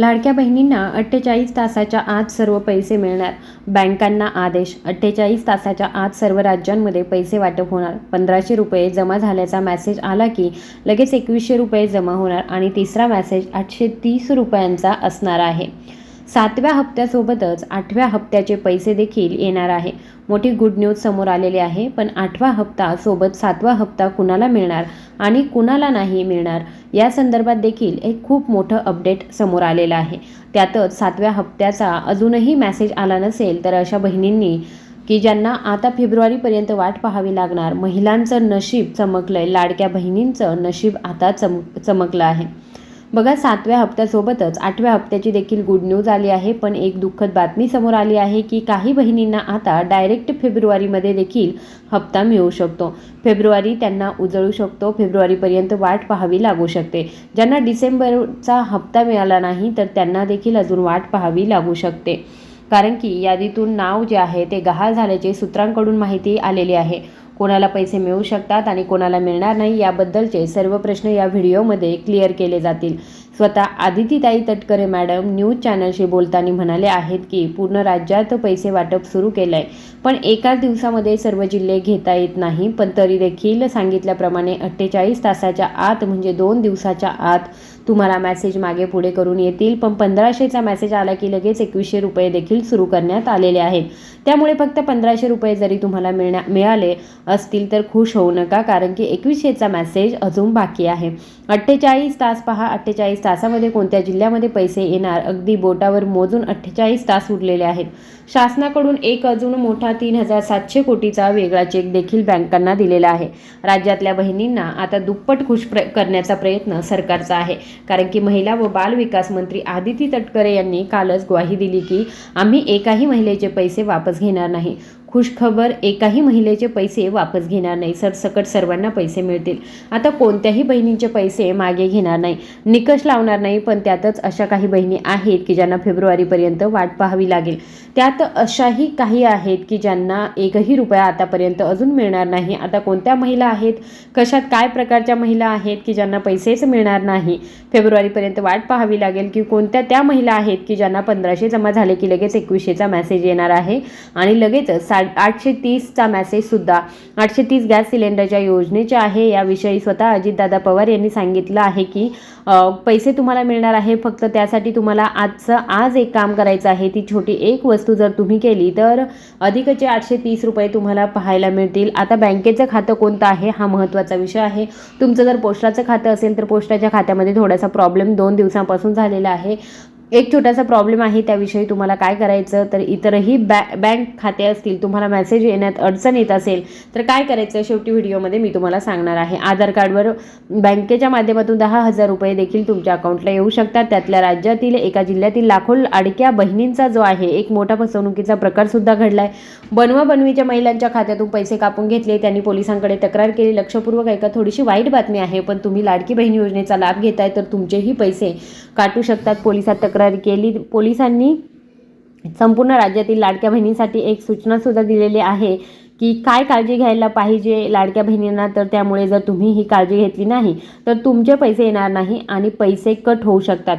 लाडक्या बहिणींना अठ्ठेचाळीस तासाच्या आत सर्व पैसे मिळणार. बँकांना आदेश अठ्ठेचाळीस तासाच्या आत सर्व राज्यांमध्ये पैसे वाटप होणार. पंधराशे रुपये जमा झाल्याचा मेसेज आला की लगेच एकवीसशे रुपये जमा होणार आणि तिसरा मेसेज आठशे तीस रुपयांचा असणार आहे. सातव्या हप्त्यासोबतच आठव्या हप्त्याचे पैसे देखील येणार आहे. मोठी गुड न्यूज समोर आलेली आहे पण आठवा हप्ता सोबत सातवा हप्ता कुणाला मिळणार आणि कुणाला नाही मिळणार? या संदर्भात देखील एक खूप मोठं अपडेट समोर आलेलं आहे. त्यातच सातव्या हप्त्याचा अजूनही मेसेज आला नसेल तर अशा बहिणींनी की ज्यांना आता फेब्रुवारीपर्यंत वाट पाहावी लागणार महिलांचं नशीब चमकलं आहे लाडक्या बहिणींचं नशीब आता चम चमकलं आहे. बघा सातव्या हप्त्यासोबतच आठव्या हप्त्याची देखील गुड न्यूज आली आहे. पण एक दुःखद बातमी समोर आली आहे की काही बहिणींना आता डायरेक्ट फेब्रुवारीमध्ये देखील हप्ता मिळू शकतो. फेब्रुवारी त्यांना उजळू शकतो. फेब्रुवारीपर्यंत वाट पाहावी लागू शकते. ज्यांना डिसेंबरचा हप्ता मिळाला नाही तर त्यांना देखील अजून वाट पाहावी लागू शकते. कारण की यादीतून नाव जे आहे ते गहाळ झाल्याचे सूत्रांकडून माहिती आलेली आहे. कोणाला पैसे मिळू शकतात आणि कोणाला मिळणार नाही याबद्दलचे सर्व प्रश्न या व्हिडिओमध्ये क्लिअर केले जातील. स्वतः आदितीताई तटकरे मॅडम न्यूज चॅनलशी बोलताना म्हणाले आहेत की पूर्ण राज्यात पैसे वाटप सुरू केलं आहे पण एकाच दिवसामध्ये सर्व जिल्हे घेता येत नाही. पण तरी देखील सांगितल्याप्रमाणे अठ्ठेचाळीस तासाच्या आत म्हणजे दोन दिवसाच्या आत तुम्हाला मॅसेज मागे पुढे करून येतील. पण पंधराशेचा मेसेज आला की लगेच एकवीसशे रुपये देखील सुरू करण्यात आलेले आहेत. त्यामुळे फक्त पंधराशे रुपये जरी तुम्हाला मिळण्या मिळाले असतील तर खुश होऊ नका कारण की एकवीसशेचा मेसेज अजून बाकी आहे. अठ्ठेचाळीस तास पहा. अठ्ठेचाळीस तासामध्ये कोणत्या जिल्ह्यामध्ये पैसे येणार? अगदी बोटावर मोजून अठ्ठेचाळीस तास उरलेले आहेत. शासनाकडून एक अजून मोठा तीन हजार सातशे कोटीचा वेगळा चेक देखील बँकांना दिलेला आहे. राज्यातल्या बहिणींना आता दुप्पट खुश प्र करण्याचा प्रयत्न सरकारचा आहे. कारण की महिला व बाल विकास मंत्री आदिती तटकरे यांनी कालच ग्वाही दिली की आम्ही एकाही महिलेचे पैसे वापस घेणार नाही. खुशखबर एकाही महिलेचे पैसे वापस घेणार नाही. सरसकट सर्वांना पैसे मिळतील. आता कोणत्याही बहिणींचे पैसे मागे घेणार नाही. निकष लावणार नाही पण त्यातच अशा काही बहिणी आहेत की ज्यांना फेब्रुवारीपर्यंत वाट पाहावी लागेल. त्यात अशाही काही आहेत की ज्यांना एकही रुपया आतापर्यंत अजून मिळणार नाही. आता कोणत्या महिला आहेत? कशात काय प्रकारच्या महिला आहेत की ज्यांना पैसेच मिळणार नाही? फेब्रुवारीपर्यंत वाट पाहावी लागेल की कोणत्या त्या महिला आहेत की ज्यांना पंधराशे जमा झाले की लगेच एकवीसशेचा मेसेज येणार आहे? आणि लगेचच आठ आठशे तीसचा मेसेजसुद्धा आठशे तीस गॅस सिलेंडरच्या योजनेचे आहे. याविषयी स्वतः अजितदादा पवार यांनी सांगितलं आहे की पैसे तुम्हाला मिळणार आहे. फक्त त्यासाठी तुम्हाला आजचं आज एक काम करायचं आहे. ती छोटी एक वस्तू जर तुम्ही केली तर अधिकचे आठशे तीस रुपये तुम्हाला पाहायला मिळतील. आता बँकेचं खातं कोणतं आहे? हा महत्त्वाचा विषय आहे. तुमचं जर पोस्टाचं खातं असेल तर पोस्टाच्या खात्यामध्ये थोडासा प्रॉब्लेम दोन दिवसांपासून झालेला आहे. एक छोटासा प्रॉब्लेम आहे त्याविषयी तुम्हाला काय करायचं? तर इतरही बॅ बँक खाते असतील तुम्हाला मेसेज येण्यात अडचण येत असेल तर काय करायचं? शेवटी व्हिडिओमध्ये मी तुम्हाला सांगणार आहे. आधार कार्डवर बँकेच्या माध्यमातून दहा हजार रुपये देखील तुमच्या अकाउंटला येऊ शकतात. त्यातल्या राज्यातील एका जिल्ह्यातील लाखो अडक्या बहिणींचा जो आहे एक मोठा फसवणुकीचा प्रकारसुद्धा घडला आहे बनवा बनवीच्या महिलांच्या खात्यातून पैसे कापून घेतले. त्यांनी पोलिसांकडे तक्रार केली. लक्षपूर्वक ऐका थोडीशी वाईट बातमी आहे पण तुम्ही लाडकी बहिणी योजनेचा लाभ घेताय तर तुमचेही पैसे काटू शकतात. पोलिसात तक्रार केली. पोलिसांनी संपूर्ण राज्यातील लाडक्या बहिणींसाठी एक सूचनासुद्धा दिलेली आहे की काय काळजी घ्यायला पाहिजे लाडक्या बहिणींना. तर त्यामुळे जर तुम्ही ही काळजी घेतली नाही तर तुमचे पैसे येणार नाही आणि पैसे कट होऊ शकतात.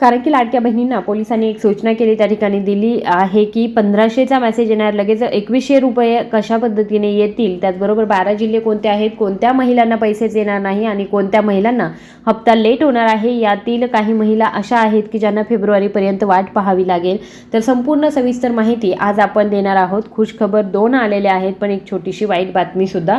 कारण की लाडक्या बहिणींना पोलिसांनी एक सूचना केली त्या ठिकाणी दिली आहे की पंधराशेचा मेसेज येणार लगेच एकवीसशे रुपये कशा पद्धतीने येतील? त्याचबरोबर बारा जिल्हे कोणते आहेत? कोणत्या महिलांना पैसेच येणार नाही आणि कोणत्या महिलांना हप्ता लेट होणार आहे? यातील काही महिला अशा आहेत की ज्यांना फेब्रुवारीपर्यंत वाट पाहावी लागेल. तर संपूर्ण सविस्तर माहिती आज आपण देणार आहोत. खुशखबर दोन आलेल्या आहेत पण एक छोटीशी वाईट बातमीसुद्धा.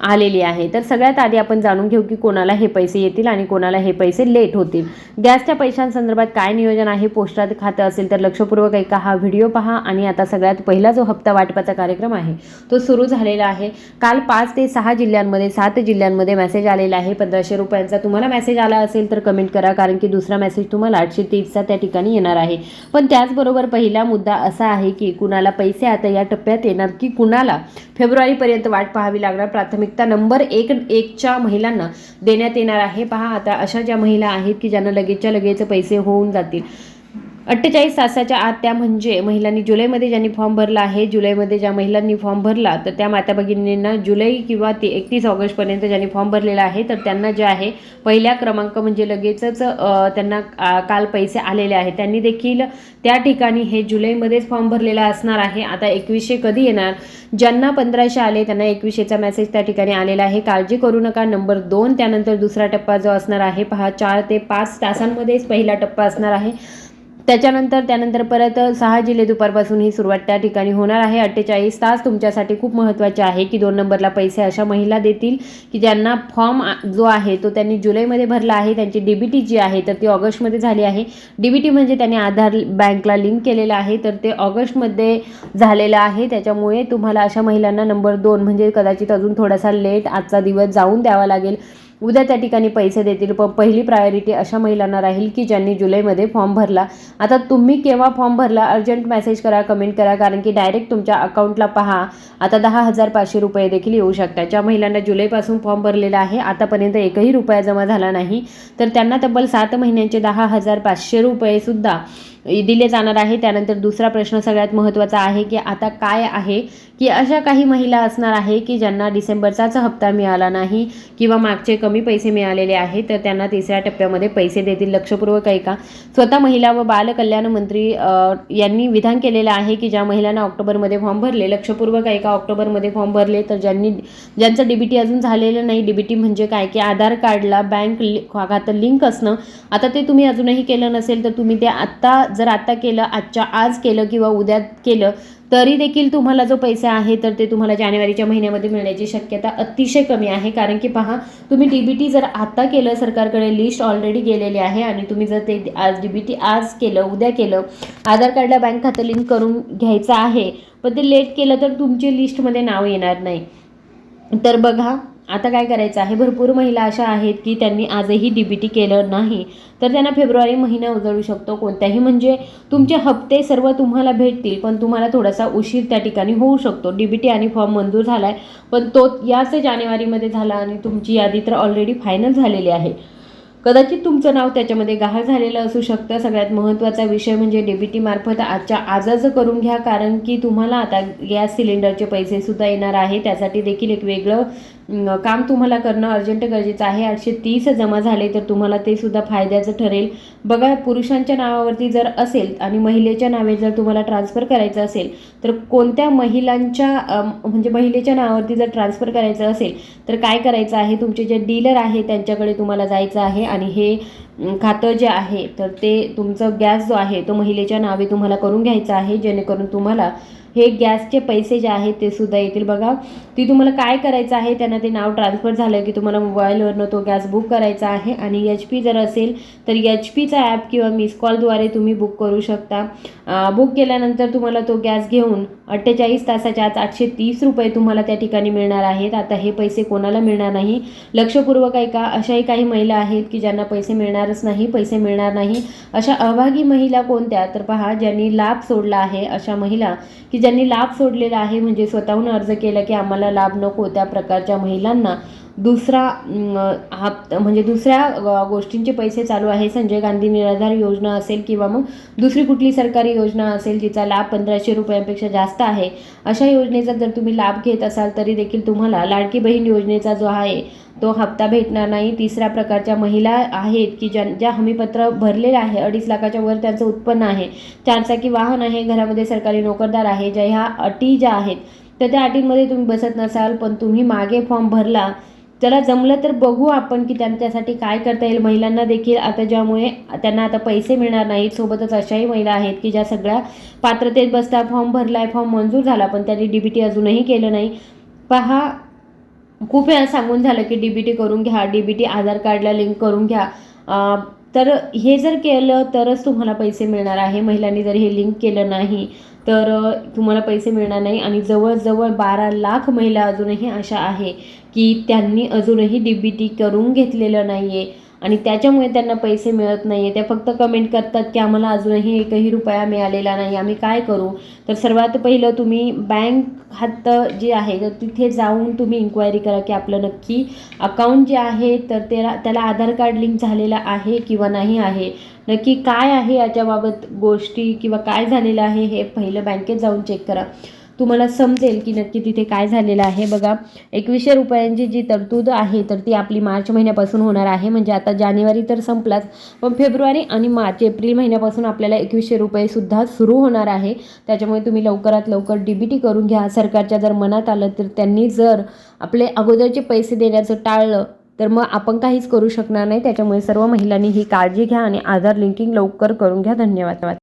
आलेली आहे. तर सगळ्यात आधी आपण जाणून घेऊ की कोणाला हे पैसे येतील आणि कोणाला हे पैसे लेट होतील. गॅसच्या पैशांसंदर्भात काय नियोजन आहे? पोस्टात खातं असेल तर लक्षपूर्वक ऐका. हा व्हिडिओ पहा आणि आता सगळ्यात पहिला जो हप्ता वाटपाचा कार्यक्रम आहे तो सुरू झालेला आहे. काल पाच ते सहा जिल्ह्यांमध्ये सात जिल्ह्यांमध्ये मेसेज आलेला आहे. पंधराशे रुपयांचा तुम्हाला मेसेज आला असेल तर कमेंट करा कारण की दुसरा मेसेज तुम्हाला आठशे तीसचा त्या ठिकाणी येणार आहे. पण त्याचबरोबर पहिला मुद्दा असा आहे की कुणाला पैसे आता या टप्प्यात येणार की कुणाला फेब्रुवारीपर्यंत वाट पाहावी लागणार प्राथमिक प्राथमिकता नंबर एक एकच्या महिलांना देण्यात येणार आहे. पहा आता अशा ज्या महिला आहेत की ज्यांना लगेचच्या लगेच पैसे होऊन जातील. अठ्ठेचाळीस तासाच्या आत त्या म्हणजे महिलांनी जुलैमध्ये ज्यांनी फॉर्म भरला आहे जुलैमध्ये ज्या महिलांनी फॉर्म भरला तर त्या माता भगिनींना जुलै किंवा ते एकतीस ऑगस्टपर्यंत ज्यांनी फॉर्म भरलेला आहे तर त्यांना जे आहे पहिल्या क्रमांक म्हणजे लगेचच त्यांना काल पैसे आलेले आहेत. त्यांनी देखील त्या ठिकाणी हे जुलैमध्येच फॉर्म भरलेला असणार आहे. आता एकवीसशे कधी येणार? ज्यांना पंधराशे आले त्यांना एकवीसशेचा मेसेज त्या ठिकाणी आलेला आहे. काळजी करू नका. नंबर दोन त्यानंतर दुसरा टप्पा जो असणार आहे पहा चार ते पाच तासांमध्येच पहिला टप्पा असणार आहे. त्याच्यानंतर त्यानंतर परत सहा जिल्हे दुपारपासून ही सुरुवात त्या ठिकाणी होणार आहे. अठ्ठेचाळीस तास तुमच्यासाठी खूप महत्त्वाचे आहे की दोन नंबरला पैसे अशा महिला देतील की ज्यांना फॉर्म जो आहे तो त्यांनी जुलैमध्ये भरला आहे त्यांची डी बी टी जी आहे तर ती ऑगस्टमध्ये झाली आहे. डी बी टी म्हणजे त्यांनी आधार बँकला लिंक केलेलं आहे तर ते ऑगस्टमध्ये झालेलं आहे. त्याच्यामुळे तुम्हाला अशा महिलांना नंबर दोन म्हणजे कदाचित अजून थोडासा लेट आजचा दिवस जाऊन द्यावा लागेल. उद्या त्या ठिकाणी पैसे देतील. पण पहिली प्रायोरिटी अशा महिलांना राहील की ज्यांनी जुलैमध्ये फॉर्म भरला. आता तुम्ही केव्हा फॉर्म भरला? अर्जंट मेसेज करा कमेंट करा कारण की डायरेक्ट तुमच्या अकाउंटला पहा. आता दहा हजार पाचशे रुपये देखील येऊ शकतात. ज्या महिलांना जुलैपासून फॉर्म भरलेला आहे आतापर्यंत एकही रुपया जमा झाला नाही. तर त्यांना तब्बल सात महिन्यांचे दहा हजार पाचशे रुपयेसुद्धा दिले जाणार आहे. त्यानंतर दुसरा प्रश्न सगळ्यात महत्त्वाचा आहे की आता काय आहे की अशा काही महिला असणार आहे की ज्यांना डिसेंबरचाच हप्ता मिळाला नाही किंवा मागचे कमी कमी पैसे मिळालेले आहे तर त्यांना तिसऱ्या टप्प्यामध्ये पैसे देतील लक्षपूर्वक ऐका स्वतः महिला व बालकल्याण मंत्री यांनी विधान केलेलं आहे की ज्या महिलांना ऑक्टोबरमध्ये फॉर्म भरले लक्षपूर्वक ऐका ऑक्टोबरमध्ये फॉर्म भरले? तर ज्यांनी ज्यांचं डीबीटी अजून झालेलं नाही डीबीटी म्हणजे काय? की आधार कार्डला बँक खातं लिंक असणं. आता ते तुम्ही अजूनही केलं नसेल तर तुम्ही ते आत्ता जर आत्ता केलं आजच्या आज केलं किंवा उद्या केलं तरी देखील तुम्हाला जो पैसा आहे तर ते तुम्हाला जानेवारीच्या महिन्यामध्ये मिळण्याची शक्यता अतिशय कमी आहे. कारण की पहा तुम्ही डी बी टी जर आत्ता केलं सरकारकडे लिस्ट ऑलरेडी गेलेली आहे आणि तुम्ही जर ते आज डी बी टी आज केलं उद्या केलं आधार कार्डला बँक खातं लिंक करून घ्यायचं आहे पण ते लेट केलं तर तुमची लिस्टमध्ये नाव येणार नाही. तर बघा आता काय करायचं आहे? भरपूर महिला अशा आहेत की त्यांनी आजही डी बी टी केलं नाही. तर त्यांना फेब्रुवारी महिना उजळू शकतो कोणत्याही. म्हणजे तुमचे हप्ते सर्व तुम्हाला भेटतील पण तुम्हाला थोडासा उशीर त्या ठिकाणी होऊ शकतो. डी बी टी आणि फॉर्म मंजूर झाला आहे पण तो याच जानेवारीमध्ये झाला आणि तुमची यादी तर ऑलरेडी फायनल झालेली आहे. कदाचित तुमचं नाव त्याच्यामध्ये गहाळ झालेलं असू शकतं. सगळ्यात महत्त्वाचा विषय म्हणजे डी आजच्या आजच करून घ्या कारण की तुम्हाला आता गॅस सिलेंडरचे पैसेसुद्धा येणार आहे. त्यासाठी देखील एक वेगळं काम तुम्हाला करणं अर्जंट गरजेचं आहे. आठशे तीस जमा झाले तर तुम्हाला ते सुद्धा फायद्याचं ठरेल. बघा पुरुषांच्या नावावरती जर असेल आणि महिलेच्या नावे जर तुम्हाला ट्रान्सफर करायचं असेल तर कोणत्या महिलांच्या म्हणजे महिलेच्या नावावरती जर ट्रान्सफर करायचं असेल तर काय करायचं आहे? तुमचे जे डीलर आहे त्यांच्याकडे तुम्हाला जायचं आहे आणि हे खातं जे आहे तर ते तुमचं गॅस जो आहे तो महिलेच्या नावे तुम्हाला करून घ्यायचा आहे जेणेकरून तुम्हाला हे गॅसचे पैसे जे आहेत ते सुद्धा येतील. बघा ती तुम्हाला काय करायचं आहे त्यांना ते नाव ट्रान्सफर झालं की तुम्हाला मोबाईलवरनं तो गॅस बुक करायचा आहे आणि एच पी जर असेल तर एच पीचा ॲप किंवा मिस कॉलद्वारे तुम्ही बुक करू शकता. बुक केल्यानंतर तुम्हाला तो गॅस घेऊन अठ्ठेचाळीस तासाच्या आत आठशे तीस रुपये तुम्हाला त्या ठिकाणी मिळणार आहेत. आता हे पैसे कोणाला मिळणार नाही? लक्षपूर्वक ऐका अशाही काही महिला आहेत की ज्यांना पैसे मिळणारच नाही पैसे मिळणार नाही. अशा अभागी महिला कोणत्या? तर पहा ज्यांनी लाभ सोडला आहे अशा महिला की ज्यांनी लाभ सोडलेला आहे म्हणजे स्वतःहून अर्ज केला की आम्हाला लाभ नको त्या प्रकारच्या महिलांना दुसरा अं, हप्ता म्हणजे दुसऱ्या गोष्टींचे पैसे चालू आहे संजय गांधी निराधार योजना असेल किंवा मग दुसरी कुठली सरकारी योजना असेल जिचा लाभ पंधराशे रुपयांपेक्षा जास्त आहे अशा योजनेचा जर तुम्ही लाभ घेत असाल तरी देखील तुम्हाला लाडकी बहीण योजनेचा जो आहे तो हप्ता भेटणार नाही. तिसऱ्या प्रकारच्या महिला आहेत की ज्या ज्या हमीपत्र भरलेलं आहे अडीच लाखाच्या वर त्यांचं उत्पन्न आहे. चारचाकी वाहन आहे घरामध्ये सरकारी नोकरदार आहे ज्या ह्या अटी ज्या आहेत तर त्या अटींमध्ये तुम्ही बसत नसाल पण तुम्ही मागे फॉर्म भरला चला जमलं तर बघू आपण की त्यांच्यासाठी काय करता येईल. महिलांना देखील आता ज्यामुळे त्यांना आता पैसे मिळणार नाहीत. सोबतच अशाही महिला आहेत की ज्या सगळ्या पात्रतेत बसता फॉर्म भरलाय फॉर्म मंजूर झाला पण त्यांनी डी बी टी अजूनही केलं नाही. पहा खूप वेळा सांगून झालं की डी बी टी करून घ्या डी बी टी आधार कार्डला लिंक करून घ्या. तर हे जर केलं तरच तुम्हाला पैसे मिळणार आहे. महिलांनी जर हे लिंक केलं नाही तर तुम्हाला पैसे मिळणार नाही आणि जवळजवळ बारा लाख महिला अजूनही अशा आहे की त्यांनी अजूनही डी बी टी करून घेतलेलं नाही आहे आणि त्याच्यामुळे त्यांना पैसे मिळत नाही आहे त्या फक्त कमेंट करतात की आम्हाला अजूनही एकही रुपया मिळालेला नाही. आम्ही काय करू? तर सर्वात पहिलं तुम्ही बँक हात जे आहे तर तिथे जाऊन तुम्ही इन्क्वायरी करा की आपलं नक्की अकाउंट जे आहे तर त्याला त्याला आधार कार्ड लिंक झालेलं आहे किंवा नाही आहे? नक्की काय आहे याच्याबाबत गोष्टी किंवा काय झालेलं आहे हे पहिलं बँकेत जाऊन चेक करा. तुम्हाला समजेल की नक्की तिथे काय झालेलं आहे. बघा एकवीसशे रुपयांची जी तरतूद आहे तर ती आपली मार्च महिन्यापासून होणार आहे. म्हणजे आता जानेवारी तर संपलाच पण फेब्रुवारी आणि मार्च एप्रिल महिन्यापासून आपल्याला एकवीसशे रुपयेसुद्धा सुरू होणार आहे. त्याच्यामुळे तुम्ही लवकरात लवकर डी बी टी करून घ्या. सरकारच्या जर मनात आलं तर त्यांनी जर आपले अगोदरचे पैसे देण्याचं टाळलं तर मग आपण काहीच करू शकणार नाही. त्याच्यामुळे सर्व महिलांनी ही काळजी घ्या आणि आधार लिंकिंग लवकर करून घ्या. धन्यवाद.